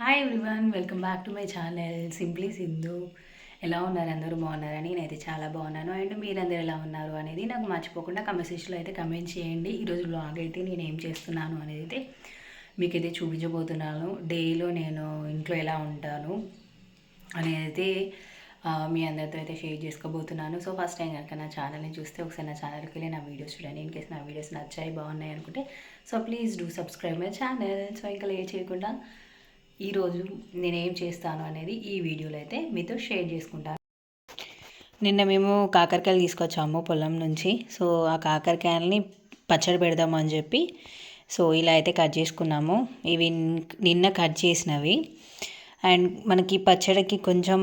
Hi everyone welcome back to my channel simply Sindhu ఎలా ఉన్నారు? అందరూ బాగున్నారని నేనైతే చాలా బాగున్నాను. అండ్ మీరందరూ ఎలా ఉన్నారు అనేది నాకు మర్చిపోకుండా కమెంట్ సెక్షన్లో అయితే కమెంట్ చేయండి. ఈరోజు బ్లాగ్ అయితే నేను ఏం చేస్తున్నాను అనేది అయితే మీకైతే చూపించబోతున్నాను. డేలో నేను ఇంట్లో ఎలా ఉంటాను అనేది అయితే మీ అందరితో అయితే షేర్ చేసుకోబోతున్నాను. సో ఫస్ట్ టైం కనుక నా ఛానల్ని చూస్తే ఒకసారి నా ఛానల్కి వెళ్ళి నా వీడియోస్ చూడండి. ఇన్ కేసు నా వీడియోస్ నచ్చాయి బాగున్నాయి అనుకుంటే so please do subscribe my channel so ఇంకా లేట్ చేయకుండా ఈరోజు నేనేం చేస్తాను అనేది ఈ వీడియోలో అయితే మీతో షేర్ చేసుకుంటాను. నిన్న మేము కాకరకాయలు తీసుకొచ్చాము పొలం నుంచి. సో ఆ కాకరకాయలని పచ్చడి పెడదామని చెప్పి సో ఇలా అయితే కట్ చేసుకున్నాము. ఇవి నిన్న కట్ చేసినవి. అండ్ మనకి పచ్చడికి కొంచెం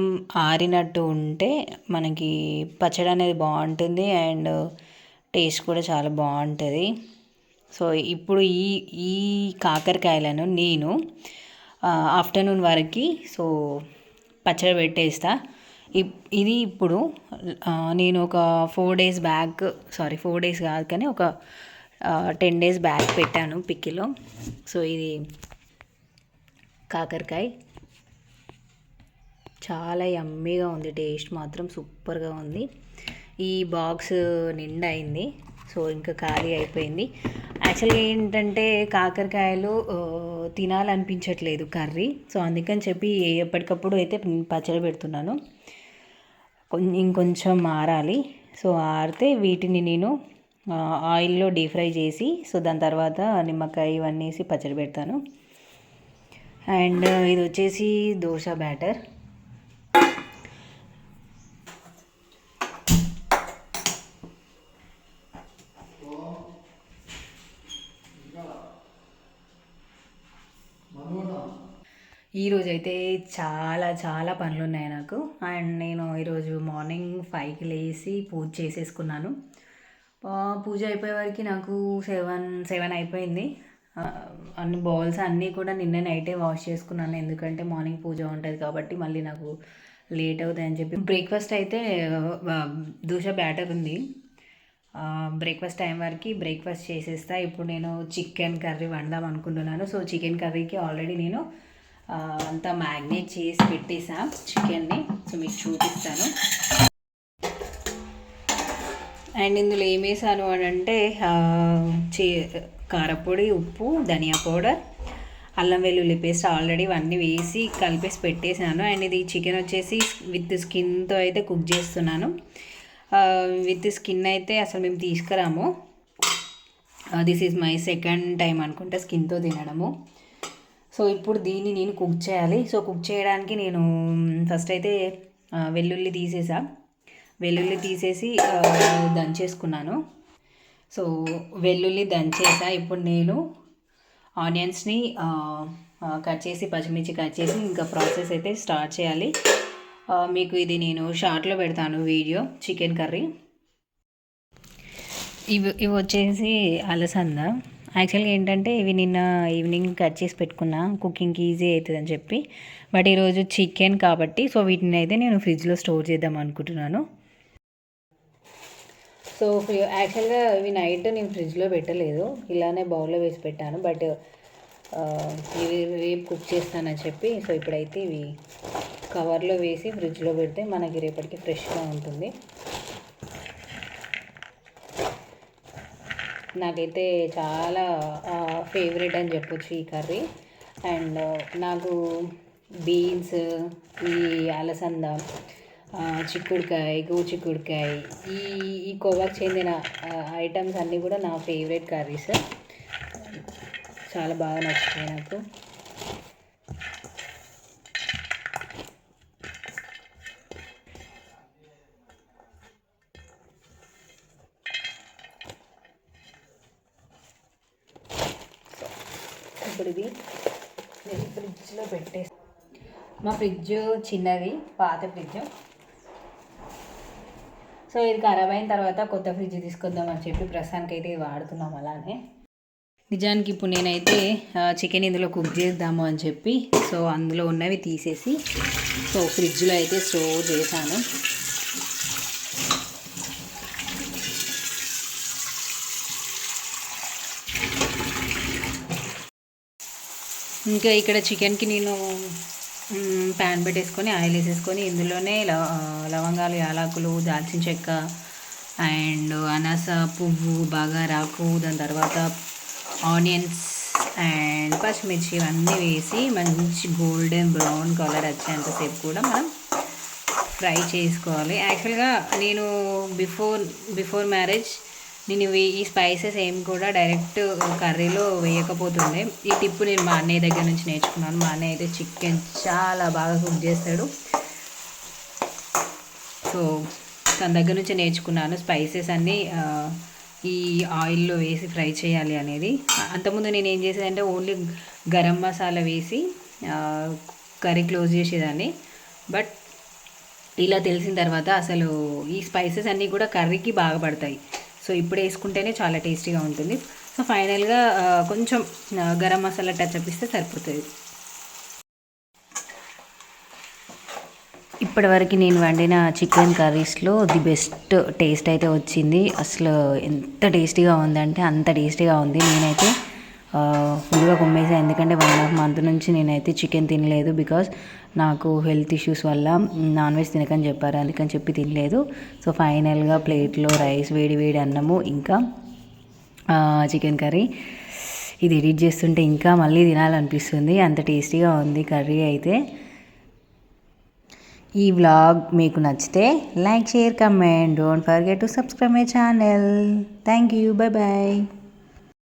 ఆరినట్టు ఉంటే మనకి పచ్చడి అనేది బాగుంటుంది అండ్ టేస్ట్ కూడా చాలా బాగుంటుంది. సో ఇప్పుడు ఈ ఈ కాకరకాయలను నేను ఆఫ్టర్నూన్ వరకు సో పచ్చడి పెట్టేస్తా. ఇది ఇప్పుడు నేను ఒక four days back sorry four days కాదు కానీ ఒక టెన్ డేస్ బ్యాక్ పెట్టాను పిక్కిలో. సో ఇది కాకరకాయ. చాలా యమ్మీగా ఉంది టేస్ట్ మాత్రం సూపర్గా ఉంది. ఈ బాక్స్ నిండా అయింది సో ఇంకా ఖాళీ అయిపోయింది. యాక్చువల్గా ఏంటంటే కాకరకాయలు తినాలనిపించట్లేదు కర్రీ. సో అందుకని చెప్పి ఎప్పటికప్పుడు అయితే పచ్చడి పెడుతున్నాను. ఇంకొంచెం మారాలి సో ఆరితే వీటిని నేను ఆయిల్లో డీప్ ఫ్రై చేసి సో దాని తర్వాత నిమ్మకాయ ఇవన్నీ వేసి పచ్చడి పెడతాను. అండ్ ఇది వచ్చేసి దోశ బ్యాటర్. ఈరోజు అయితే చాలా చాలా పనులు ఉన్నాయి నాకు. అండ్ నేను ఈరోజు మార్నింగ్ ఫైవ్కి లేచి పూజ చేసేసుకున్నాను. పూజ అయిపోయే వరకు నాకు సెవెన్ సెవెన్ అయిపోయింది. అన్ని బౌల్స్ అన్నీ కూడా నిన్న నైటే వాష్ చేసుకున్నాను. ఎందుకంటే మార్నింగ్ పూజ ఉంటుంది కాబట్టి మళ్ళీ నాకు లేట్ అవుతుంది అని చెప్పి. బ్రేక్ఫాస్ట్ అయితే దోశ బ్యాటర్ ఉంది. బ్రేక్ఫాస్ట్ టైం వరకు బ్రేక్ఫాస్ట్ చేసేస్తా. ఇప్పుడు నేను చికెన్ కర్రీ వండదాం అనుకుంటున్నాను. సో చికెన్ కర్రీకి ఆల్రెడీ నేను అంతా మ్యాగ్నేట్ చేసి పెట్టేసా చికెన్ని. సో మీకు చూపిస్తాను. అండ్ ఇందులో ఏం వేసాను అని అంటే చే కారపొడి ఉప్పు ధనియా పౌడర్ అల్లం వెల్లుల్లి పేస్ట్ ఆల్రెడీ ఇవన్నీ వేసి కలిపేసి పెట్టేశాను అండ్ ఇది చికెన్ వచ్చేసి విత్ స్కిన్తో అయితే కుక్ చేస్తున్నాను. విత్ స్కిన్ అయితే అసలు మేము తీసుకురాము. This is my second time అనుకుంటా స్కిన్తో తినడము. సో ఇప్పుడు దీన్ని నేను కుక్ చేయాలి. సో కుక్ చేయడానికి నేను ఫస్ట్ అయితే వెల్లుల్లి తీసేసా. వెల్లుల్లి తీసేసి దంచేసుకున్నాను. సో వెల్లుల్లి దంచేసా. ఇప్పుడు నేను ఆనియన్స్ని కట్ చేసి పచ్చిమిర్చి కట్ చేసి ఇంకా ప్రాసెస్ అయితే స్టార్ట్ చేయాలి. మీకు ఇది నేను షార్ట్లో పెడతాను వీడియో చికెన్ కర్రీ. ఇవి ఇవి వచ్చేసి అలసంద. యాక్చువల్గా ఏంటంటే ఇవి నిన్న ఈవినింగ్ కట్ చేసి పెట్టుకున్నా. కుకింగ్కి ఈజీ అవుతుంది అని చెప్పి. బట్ ఈరోజు చికెన్ కాబట్టి సో వీటిని అయితే నేను ఫ్రిడ్జ్లో స్టోర్ చేద్దాం అనుకుంటున్నాను. సో యాక్చువల్గా ఇవి నైట్ నేను ఫ్రిడ్జ్లో పెట్టలేదు. ఇలానే బౌల్లో వేసి పెట్టాను. బట్ ఇవి రేపు కుక్ చేస్తానని చెప్పి సో ఇప్పుడైతే ఇవి కవర్లో వేసి ఫ్రిడ్జ్లో పెడితే మనకి రేపటికి ఫ్రెష్గా ఉంటుంది. నాకైతే చాలా ఫేవరెట్ అని చెప్పొచ్చు ఈ కర్రీ. అండ్ నాకు బీన్స్ ఈ అలసంద చిక్కుడుకాయ గో చిక్కుడుకాయ ఈ ఈ కోవాకు చెందిన ఐటమ్స్ అన్నీ కూడా నా ఫేవరెట్ కర్రీస్. చాలా బాగా నచ్చుతాయి నాకు. ఇప్పుడు ఇది నేను ఫ్రిడ్జ్లో పెట్టేసి మా ఫ్రిడ్జ్ చిన్నది పాత ఫ్రిడ్జ్. సో ఇది ఖరాబ్ అయిన తర్వాత కొత్త ఫ్రిడ్జ్ తీసుకొద్దామని చెప్పి ప్రస్తుతానికి అయితే ఇది వాడుతున్నాం అలానే. నిజానికి ఇప్పుడు నేనైతే చికెన్ ఇందులో కుక్ చేద్దాము అని చెప్పి సో అందులో ఉన్నవి తీసేసి సో ఫ్రిడ్జ్లో అయితే స్టోర్ చేశాను. ఇంకా ఇక్కడ చికెన్కి నేను ప్యాన్ పెట్టేసుకొని ఆయిల్ వేసేసుకొని ఇందులోనే లవ లవంగాలు యాలకులు దాల్చిన చెక్క అండ్ అనాస పువ్వు బాగా రాకు దాని తర్వాత ఆనియన్స్ అండ్ పచ్చిమిర్చి ఇవన్నీ వేసి మంచి గోల్డెన్ బ్రౌన్ కలర్ వచ్చేంతసేపు కూడా మనం ఫ్రై చేసుకోవాలి. యాక్చువల్గా నేను బిఫోర్ బిఫోర్ మ్యారేజ్ నేను ఇవి ఈ స్పైసెస్ ఏం కూడా డైరెక్ట్ కర్రీలో వేయకపోతుండే. ఈ టిప్పు నేను మా అన్నయ్య దగ్గర నుంచి నేర్చుకున్నాను. మా అన్నయ్య అయితే చికెన్ చాలా బాగా కుక్ చేస్తాడు. సో తన దగ్గర నుంచి నేర్చుకున్నాను స్పైసెస్ అన్నీ ఈ ఆయిల్లో వేసి ఫ్రై చేయాలి అనేది. అంతకుముందు నేను ఏం చేసేదంటే ఓన్లీ గరం మసాలా వేసి కర్రీ క్లోజ్ చేసేదాన్ని. బట్ ఇలా తెలిసిన తర్వాత అసలు ఈ స్పైసెస్ అన్నీ కూడా కర్రీకి బాగా పడతాయి. సో ఇప్పుడు వేసుకుంటేనే చాలా టేస్టీగా ఉంటుంది. సో ఫైనల్గా కొంచెం గరం మసాలా టచ్ అప్ ఇస్తే సరిపోతుంది. ఇప్పటివరకు నేను వండిన చికెన్ కర్రీస్లో ది బెస్ట్ టేస్ట్ అయితే వచ్చింది. అసలు ఎంత టేస్టీగా ఉందంటే అంత టేస్టీగా ఉంది. నేనైతే ఫుల్గా కుమ్మేసా. ఎందుకంటే వన్ అండ్ హాఫ్ మంత్ నుంచి నేనైతే చికెన్ తినలేదు బికాస్ నాకు హెల్త్ ఇష్యూస్ వల్ల నాన్ వెజ్ తినకని చెప్పారు. అందుకని చెప్పి తినలేదు. సో ఫైనల్గా ప్లేట్లో రైస్ వేడి వేడి అన్నము ఇంకా చికెన్ కర్రీ ఇది ఎడిట్ చేస్తుంటే ఇంకా మళ్ళీ తినాలనిపిస్తుంది. అంత టేస్టీగా ఉంది కర్రీ అయితే. ఈ వ్లాగ్ మీకు నచ్చితే like share comment don't forget to subscribe my channel thank you bye bye